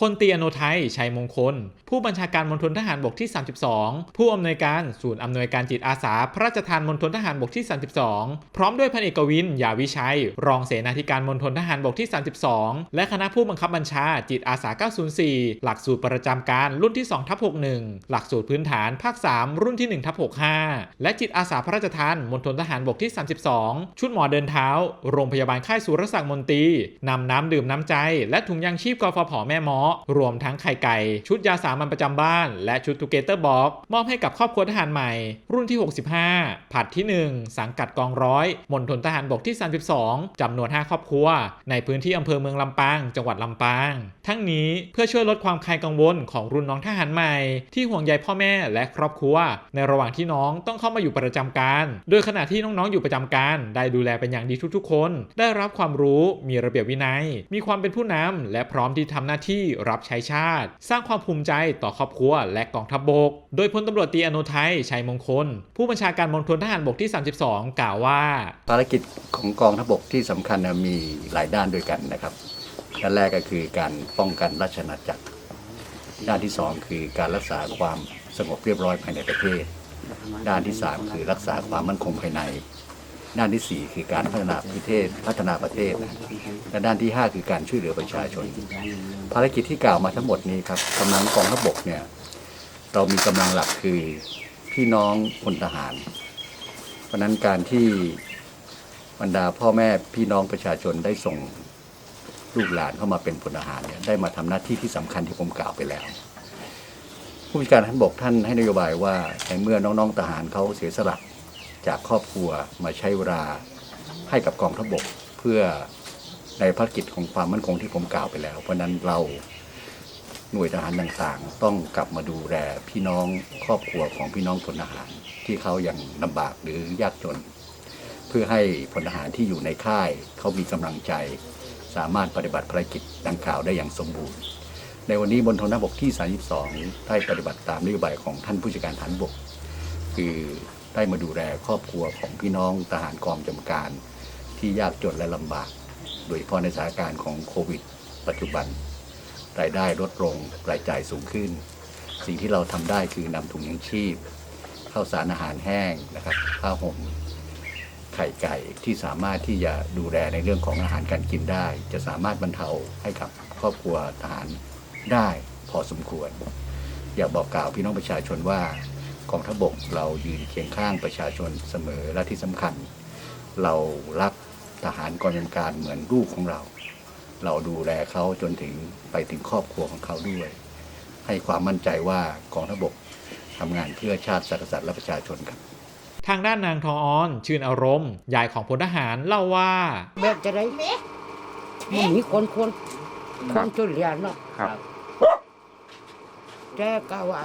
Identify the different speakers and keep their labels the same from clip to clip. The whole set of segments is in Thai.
Speaker 1: พลตีอโนไทยชัยมงคล ผู้บัญชาการมณฑลทหารบกที่ 32 ผู้อำนวยการศูนย์อำนวยการจิตอาสา พระราชทานมณฑลทหารบกที่ 32 พร้อมด้วยพันเอกวิน ยาวิชัย รองเสนาธิการมณฑลทหารบกที่ 32 และคณะผู้บังคับบัญชาจิตอาสา 904 หลักสูตรประจำการรุ่นที่2ทับ61 หลักสูตรพื้นฐานภาค 3 รุ่นที่1ทับ65 และจิตอาสาพระราชทานมณฑลทหารบกที่ 32 ชุดหมอเดินเท้า โรงพยาบาลค่ายสุรศักดิ์มนตรีนำน้ำดื่มน้ำใจ และถุงยางชีพกฟผแม่เมารวมทั้งไข่ไก่ ชุดยาสามัญประจำบ้าน และชุดทูเกเตอร์บ็อกมอบให้กับครอบครัวทหารใหม่ รุ่นที่ 65 ผัดที่ 1 สังกัดกองร้อยมณฑลทหารบกที่ 32 จำนวน 5 ครอบครัว ในพื้นที่อำเภอเมืองลำปาง จังหวัดลำปาง ทั้งนี้เพื่อช่วยลดความคลายกังวลของรุ่นน้องทหารใหม่ ที่ห่วงใยพ่อแม่และครอบครัว ในระหว่างที่น้องต้องเข้ามาอยู่ประจำการ โดยขณะที่น้องๆอยู่ประจำการ ได้ดูแลเป็นอย่างดีทุกๆ คน ได้รับความรู้มีระเบียบวินัย มีความเป็นผู้นำและพร้อมที่ทำหน้าที่รับใช้ชาติ สร้างความภูมิใจต่อครอบครัวและกองทัพบก โดยพลตำรวจตีอนุทัยชัยมงคล ผู้บัญชาการมณฑลทหารบกที่ 32 กล่าวว่า
Speaker 2: ภารกิจของกองทัพบกที่สำคัญมีหลายด้านด้วยกันนะครับด้านแรกก็คือการป้องกันราชอาณาจักร ด้านที่สองคือการรักษาความสงบเรียบร้อยภายในประเทศ ด้านที่สามคือรักษาความมั่นคงภายใน ด้านที่สี่คือการพัฒนาประเทศพัฒนาประเทศ และด้านที่ห้าคือการช่วยเหลือประชาชน ภารกิจที่กล่าวมาทั้งหมดนี้ครับกำลังกองทัพบกเนี่ยเรามีกำลังหลักคือพี่น้องพลทหาร เพราะนั้นการที่บรรดาพ่อแม่พี่น้องประชาชนได้ส่งลูกหลานเข้ามาเป็นพลทหารเนี่ยได้มาทำหน้าที่ที่สำคัญที่ผมกล่าวไปแล้ว ผู้บัญชาการท่านบกท่านให้นโยบายว่าในเมื่อน้องๆทหารเขาเสียสละจากครอบครัวมาใช้เวลาให้กับกองทัพบกเพื่อ ในภารกิจของความมั่นคงที่ผมกล่าวไปแล้ว เพราะนั้นเราหน่วยทหารต่างๆ ต้องกลับมาดูแลพี่น้องครอบครัวของพี่น้องพลทหารที่เขายังลำบากหรือยากจน เพื่อให้พลทหารที่อยู่ในค่ายเขามีกำลังใจ สามารถปฏิบัติภารกิจดังกล่าวได้อย่างสมบูรณ์ ในวันนี้บนทนบกที่ 32 ได้ปฏิบัติตามนโยบายของท่านผู้จัดการฐานบก คือได้มาดูแลครอบครัวของพี่น้องทหารกองจำการที่ยากจนและลำบาก โดยเฉพาะในสถานการณ์ของโควิด ปัจจุบัน รายได้ลดลงรายจ่ายสูงขึ้น สิ่งที่เราทำได้คือนำถุงยังชีพข้าวสารอาหารแห้งนะครับผ้าห่มไข่ไก่ที่สามารถที่จะดูแลในเรื่องของอาหารการกินได้ จะสามารถบรรเทาให้กับครอบครัวทหารได้พอสมควร อยากบอกกล่าวพี่น้องประชาชนว่ากองทัพบกเรายืนเคียงข้างประชาชนเสมอและที่สำคัญ เรารัก ทหารกองกำลังการเหมือนลูกของเรา เราดูแลเขาจนถึงไปถึงครอบครัวของเขาด้วย ให้ความมั่นใจว่ากองทัพบกทำงานเพื่อชาติศาสตร์และประชาชนครับ
Speaker 1: ทางด้านนางทองออน ชื่นอารมณ์ยายของพลทหารเล่าว่า
Speaker 3: แบบจะได้มันมีคนคนคนช่วยเหลือเนาะ
Speaker 4: ครับ
Speaker 3: แต่ก็ว่า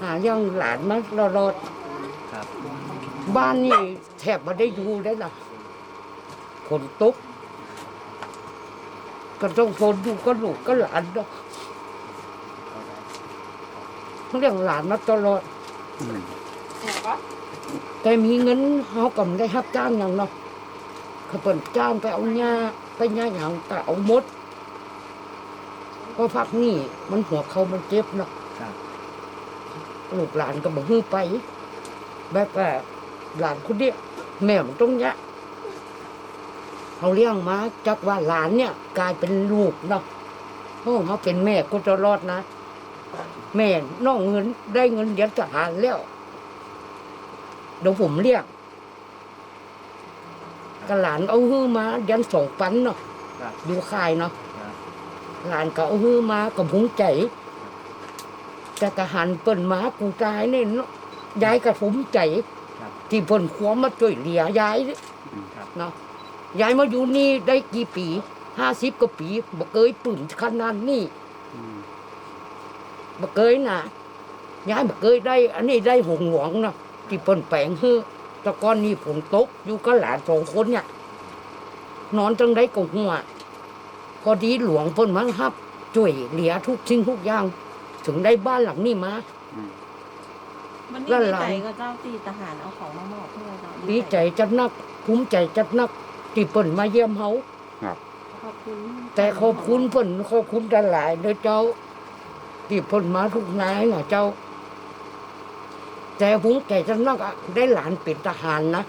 Speaker 3: หาเรื่องหลานมารอรอด
Speaker 4: ครับ
Speaker 3: บ้านนี่แทบมาได้อยู่ได้ล่ะ คนตกก็ต้องทนอยู่ก็ลูกก็หลานเนาะเรื่องหลานมาตลอด
Speaker 4: อืม
Speaker 3: แต่มีเงินเขาก็ไม่ได้รับจ้างอย่างเนาะเขาเปิดจ้างไปเอาหญ้าไปหญ้าอย่างก็เอาหมด ก็พักนี่มันหัวเขามันเจ็บเนาะ
Speaker 4: ครับ
Speaker 3: ลูกหลานก็บอกฮื้อไปแบบว่าหลานคนเดียวแม่มันต้องเนี้ย เขาเลี้ยงมาจากว่าหลานเนี่ย กลายเป็นลูกเนาะเพราะเขาเป็นแม่ก็จะรอดนะ แม่น้องเงินได้เงินเดือนทหารแล้วเดี๋ยวผมเรียกก็หลานเอาฮื้อมาเดือนสองปันเนาะ
Speaker 4: ครับ
Speaker 3: ดูค่ายเนาะ
Speaker 4: ครับ
Speaker 3: หลานก็เอาฮื้อมากับหุงใจแต่กะหันเปิ่นมากูตายเนี่ยเนาะยายกับผมใจ
Speaker 4: ครับ
Speaker 3: ที่เปิ่นขวมาช่วยเหลียยายนี่
Speaker 4: อืมครับ
Speaker 3: เนาะ ยายมาอยู่นี่ได้กี่ปีห้าสิบกว่าปีบ่เคยปืนขนาดนี้
Speaker 4: อืม
Speaker 3: บ่เคยนะยายบ่เคยได้ อันนี้ได้หงหวงเนาะที่เปิ่นแปลงฮื้อแตะก้อนนี่ฝนตกอยู่กับหลานสองคนเนี่ยนอนจังได้ก็หัวพอดีหลวงเพิ่นมารับช่วยเหลียทุกสิ่งทุกอย่าง ถึงได้บ้านหลังนี้มา
Speaker 4: อืม
Speaker 5: วันนี้
Speaker 3: แล้ว
Speaker 5: ดี
Speaker 3: หลาน
Speaker 5: ใจก็เจ้าตีทหารเอาของมามอบเพื่อเรา
Speaker 3: ดีใจจัดนักภูมิใจจัดนัก ที่เปิ่นมาเยี่ยมเฮา
Speaker 4: ครับ
Speaker 5: ขอบคุณ
Speaker 3: แต่ขอบคุณเพิ่นขอบคุณกันหลายเด้อเจ้า ที่เพิ่นมาทุกนายน่ะเจ้า แต่ผมแก่จังนักอะได้หลานเป็นทหารนะ
Speaker 5: ค